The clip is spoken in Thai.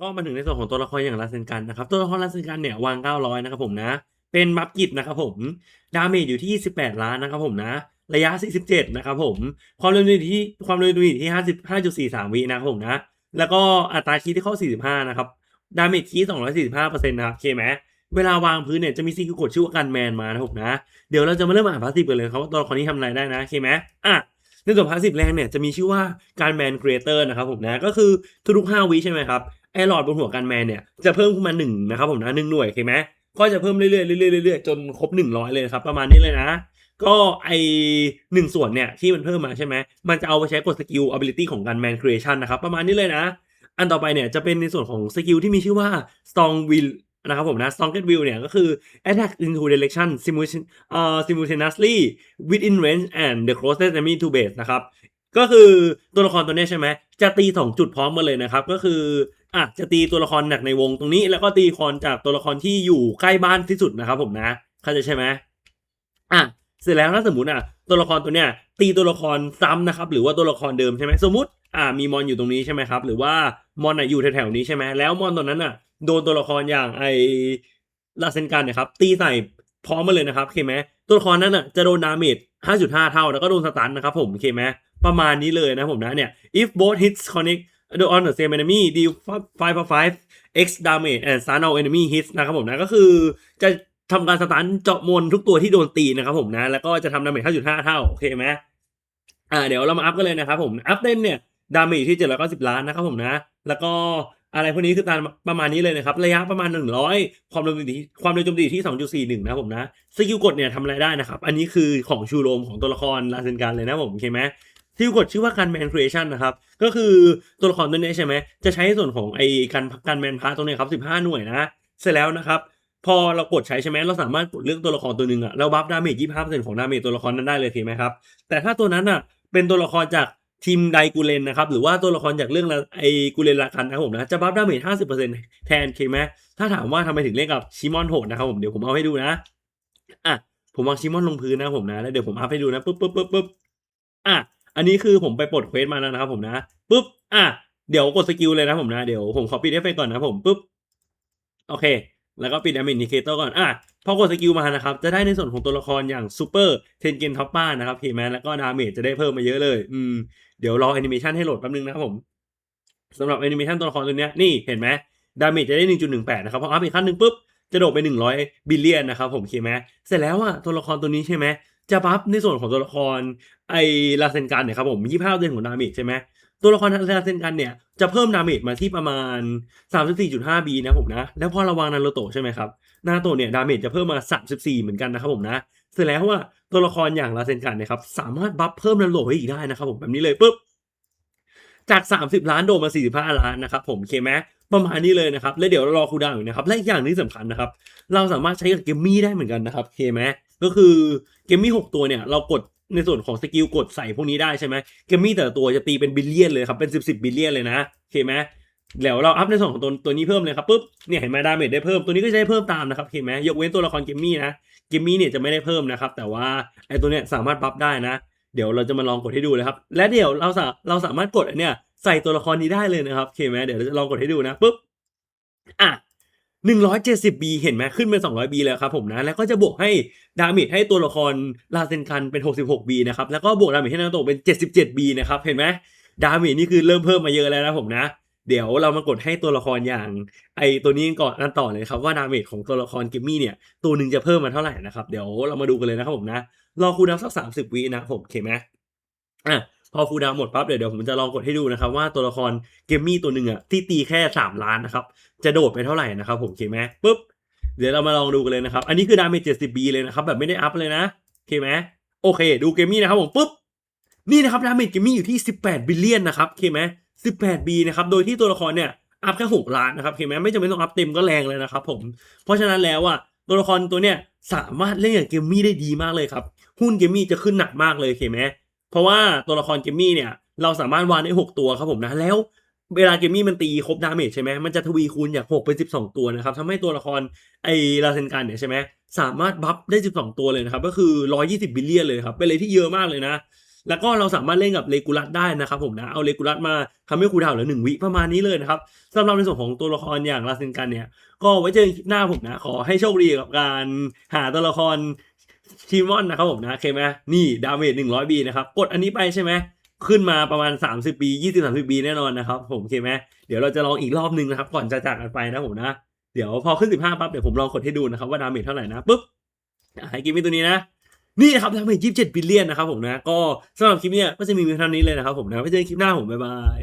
ก็มาถึงในส่วนของตัวละครอย่างราเซนกันนะครับ ตัวละครราเซนกันเนี่ยวาง 900 นะครับผมนะ เป็นบัฟกิจนะครับผม ดาเมจอยู่ที่ 18 ล้านนะครับผมนะ ระยะ 47 นะครับผม ความเร็วอยู่ที่ความเร็วอยู่ที่ 55.43 วินะครับผมนะ แล้วก็อัตราคีที่เข้า 45 นะครับ ดาเมจคี245%นะครับโอเคไหมเวลาวางพื้นเนี่ยจะมีซีคิวกดชื่อว่ากันแมนมานะครับผมนะ เดี๋ยวเราจะมาเริ่มอ่านพาสซีฟกันเลยครับว่าตัวละครนี้ทำอะไรได้นะโอเคไหมอะในส่วนพาสซีฟแรงเนี่ยจะมีชื่อว่าการแมนครีเอเตอร์นะครับผมนะก็คือทุกๆ5วิใช่ไหมครับ ไอหลอดบนหัวการแมนเนี่ยจะเพิ่มขึ้นมาหนึ่งนะครับผมนะหนึ่งหน่วยโอเคไหมก็จะเพิ่มเรื่อยๆเรื่อยๆเรื่อยๆจนครบหนึ่งร้อยเลยนะครับประมาณนี้เลยนะ ก็ไอหนึ่งส่วนเนี่ยที่มันเพิ่มมาใช่ไหมมันจะเอาไปใช้กดสกิล ability ของการแมน creation นะครับประมาณนี้เลยนะ อันต่อไปเนี่ยจะเป็นในส่วนของสกิลที่มีชื่อว่า strong will นะครับผมนะ strongest will เนี่ยก็คือ attack into direction simultaneously within range and the closest enemy to base นะครับก็คือตัวละครตัวเนี้ยใช่ไหมจะตีสองจุดพร้อมกันเลยนะครับ ก็คือ อะจะตีตัวละครหนักในวงตรงนี้ แล้วก็ตีคอนจากตัวละครที่อยู่ใกล้บ้านที่สุดนะครับผมนะเข้าใจใช่ไหมอะเสร็จแล้วถ้าสมมติอะตัวละครตัวเนี้ยตีตัวละครซ้ำนะครับหรือว่าตัวละครเดิมใช่ไหมสมมติอะมีมอนอยู่ตรงนี้ใช่ไหมครับ หรือว่ามอนอะอยู่แถวๆนี้ใช่ไหมแล้วมอนตัวนั้นอะโดนตัวละครอย่างไอลาเซนกันเนี่ยครับตีใส่พร้อมมาเลยนะครับโอเคไหมตัวละครนั้นอะจะโดนดาเมจ5.5 เท่าแล้วก็โดนสตันนะครับผมโอเคไหมประมาณนี้เลยนะผมนะเนี่ย if both hits connect on the same enemy deal 5 for 5 x damage and stun all enemy hits นะครับผมนะก็คือจะทำการสตันเจาะมนทุกตัวที่โดนตีนะครับผมนะ แล้วก็จะทำดาเมจ5.5 เท่า โอเคไหมอ่าเดี๋ยวเรามาอัพกันเลยนะครับผมอัพเต้นเนี่ยดาเมจที่ 790 ล้านนะครับผมนะ แล้วก็อะไรพวกนี้คือตามประมาณนี้เลยนะครับ ระยะประมาณ 100 ความเร็วโจมตีความเร็วโจมตีที่ 2.41 นะครับผมนะสกิลกดเนี่ยทำอะไรได้นะครับ อันนี้คือของชูโรมของตัวละครลาเซนการเลยนะผมโอเคไหม ที่กดชื่อว่าการแมนครีเอชันนะครับ ก็คือตัวละครตัวนี้ใช่ไหมจะใช้ส่วนของไอ้การการแมนพาร์ตตรงนี้ครับ15 หน่วยนะ เสร็จแล้วนะครับ พอเรากดใช้ใช่ไหมเราสามารถกดเลือกตัวละครตัวหนึ่งอะแล้วบัฟดาเมจ25%ของดาเมจตัวละครนั้นได้เลยเห็นไหมครับ แต่ถ้าตัวนั้นอะเป็นตัวละครจากทีมไดกูเลนนะครับ หรือว่าตัวละครจากเรื่องไอ้กูเลนลาคันนะครับผมนะ จะบัฟดาเมจ50%แทนเคไหมถ้าถามว่าทำไมถึงเล่นกับชิมอนโหดนะครับผมเดี๋ยวผมเอาให้ดูนะอะผมวางชิมอนลงพื้นนะผมนะแล้วเดี๋ยวผมอัพให้ดูนะปุ๊บปุ๊บปุ๊บปุ๊บอะ อันนี้คือผมไปปลดเควสมาแล้วนะครับผมนะปุ๊บอะเดี๋ยวกดสกิลเลยนะผมนะเดี๋ยวผมขอปิดเอฟเฟกก่อนนะผมปุ๊บโอเค แล้วก็ปิดดามินิเคเตอร์ก่อนอะพอกดสกิลมานะครับ จะได้ในส่วนของตัวละครอย่างซูเปอร์เทนเกนท็อปป้านะครับเห็นไหมแล้วก็ดาเมจจะได้เพิ่มมาเยอะเลยอืมเดี๋ยวรอแอนิเมชันให้โหลดแป๊บนึงนะครับผมสำหรับแอนิเมชันตัวละครตัวเนี้ยนี่เห็นไหมดาเมจจะได้ 1.18 นะครับพออัพอีกขั้นหนึ่งปุ๊บจะโดดไป 100 บิลเลียนนะครับผมเห็นไหมเสร็จแล้วอะตัวละครตัวนี้ใช่ไหม จะบัฟในส่วนของตัวละครไอลาเซนกันเนี่ยครับผมยี่ห้าเดือนของดาเมจใช่ไหมตัวละครลาเซนกันเนี่ยจะเพิ่มดาเมจมาที่ประมาณ 34.5บีนะผมนะ แล้วพอระวังนารูโตะใช่ไหมครับนาโตะเนี่ยดาเมจจะเพิ่มมา 34 เหมือนกันนะครับผมนะ เสร็จแล้วว่าตัวละครอย่างลาเซนกันเนี่ยครับสามารถบัฟเพิ่มนารูโตะให้อีกได้นะครับผมแบบนี้เลยปุ๊บจาก 30 ล้านโดมา 45 ล้านนะครับผมเคไหมประมาณนี้เลยนะครับ แล้วเดี๋ยวรอคูดาวอยู่นะครับ และอีกอย่างที่สำคัญนะครับ เราสามารถใช้กับเกมมี่ได้เหมือนกันนะครับเคไหม ก็คือเกมมี่6ตัวเนี่ยเรากดในส่วนของสกิลกดใส่พวกนี้ได้ใช่ไหมเกมมี่แต่ละตัวจะตีเป็นบิลเลียนเลยครับเป็น10 10บิลเลียนเลยนะโอเคไหมเดี๋ยวเราอัพในส่วนของตัวตัวนี้เพิ่มเลยครับปุ๊บเนี่ยเห็นไหมดาเมจได้เพิ่มตัวนี้ก็จะได้เพิ่มตามนะครับโอเคไหมยกเว้นตัวละครเกมมี่นะเกมมี่เนี่ยจะไม่ได้เพิ่มนะครับ แต่ว่าไอตัวเนี้ยสามารถบัฟได้นะ เดี๋ยวเราจะมาลองกดให้ดูเลยครับ และเดี๋ยวเราสาเราสามารถกดอันเนี้ยใส่ตัวละครนี้ได้เลยนะครับโอเคไหมเดี๋ยวเราจะลองกดให้ดูนะปุ๊บอะ 170B เห็นไหมขึ้นเป็น 200B แล้วครับผมนะ แล้วก็จะบวกให้ดาเมจให้ตัวละครลาเซนคันเป็น 66B นะครับ แล้วก็บวกดาเมจให้นาโตะเป็น 77B นะครับ เห็นไหมดาเมจนี่คือเริ่มเพิ่มมาเยอะแล้วนะผมนะ เดี๋ยวเรามากดให้ตัวละครอย่าง ไอตัวนี้ก่อนกันต่อเลยครับว่าดาเมจของตัวละครเกมมี่เนี่ย ตัวหนึ่งจะเพิ่มมาเท่าไหร่นะครับ เดี๋ยวเรามาดูกันเลยนะครับผมนะ รอคูลดาวน์สัก 30 วินะผมโอเคไหมอะ พอคูดาวหมดปั๊บเดี๋ยวเดี๋ยวผมจะลองกดให้ดูนะครับ ว่าตัวละครเกมมี่ตัวหนึ่งอะที่ตีแค่สามล้านนะครับ จะโดดไปเท่าไหร่นะครับผมโอเคไหมปุ๊บเดี๋ยวเรามาลองดูกันเลยนะครับ อันนี้คือดาเมจ 70B เลยนะครับ แบบไม่ได้อัพเลยนะโอเคไหมโอเค ดูเกมมี่นะครับผมปุ๊บนี่นะครับดาเมจเกมมี่อยู่ที่ 18 บิลเลียนนะครับโอเคไหม 18B นะครับโดยที่ตัวละครเนี่ยอัพแค่6ล้านนะครับโอเคไหมไม่จำเป็นต้องอัพเต็มก็แรงเลยนะครับผมเพราะฉะนั้นแล้วอะตัวละครตัวเนี้ยสามารถเล่นกับเกมมี่ได้ดีมากเลยครับ หุ้นเกมมี่จะขึ้นหนักมากเลยเคไหม เพราะว่าตัวละครเกมมี่เนี่ยเราสามารถวางได้ 6 ตัวครับผมนะ แล้วเวลาเกมมี่มันตีครบดาเมจใช่ไหมมันจะทวีคูณจาก 6 เป็น 12 ตัวนะครับทำให้ตัวละครไอลาเซนกันเนี่ยใช่ไหมสามารถบัฟได้ 12 ตัวเลยนะครับ ก็คือ 120 บิลเลียนเลยครับ เป็นเลยที่เยอะมากเลยนะ แล้วก็เราสามารถเล่นกับเลกูลัสได้นะครับผมนะ เอาเลกูลัสมาทำให้คูดาวเหลือหนึ่งวิประมาณนี้เลยนะครับสำหรับในส่วนของตัวละครอย่างลาเซนกันเนี่ย ก็ไว้เจอกันหน้าผมนะ ขอให้โชคดีกับการหาตัวละคร ทีมอนนะครับผมนะโอเคไหมนี่ดาเมจหนึ่งร้อยบีนะครับ กดอันนี้ไปใช่ไหมขึ้นมาประมาณ 30 ปี 20 30 ปีแน่นอนนะครับผมโอเคไหมเดี๋ยวเราจะลองอีกรอบนึงนะครับ ก่อนจะจากกันไปนะผมนะ เดี๋ยวพอขึ้น 15ปั๊บเดี๋ยวผมลองกดให้ดูนะครับว่าดาเมจเท่าไหร่นะปุ๊บให้กิมมี่ตัวนี้นะ นี่นะครับดาเมจ27บิลเลียนนะครับผมนะ ก็สำหรับคลิปเนี้ยก็จะมีเพียงเท่านี้เลยนะครับผมนะไว้เจอกันคลิปหน้าผมบ๊ายบาย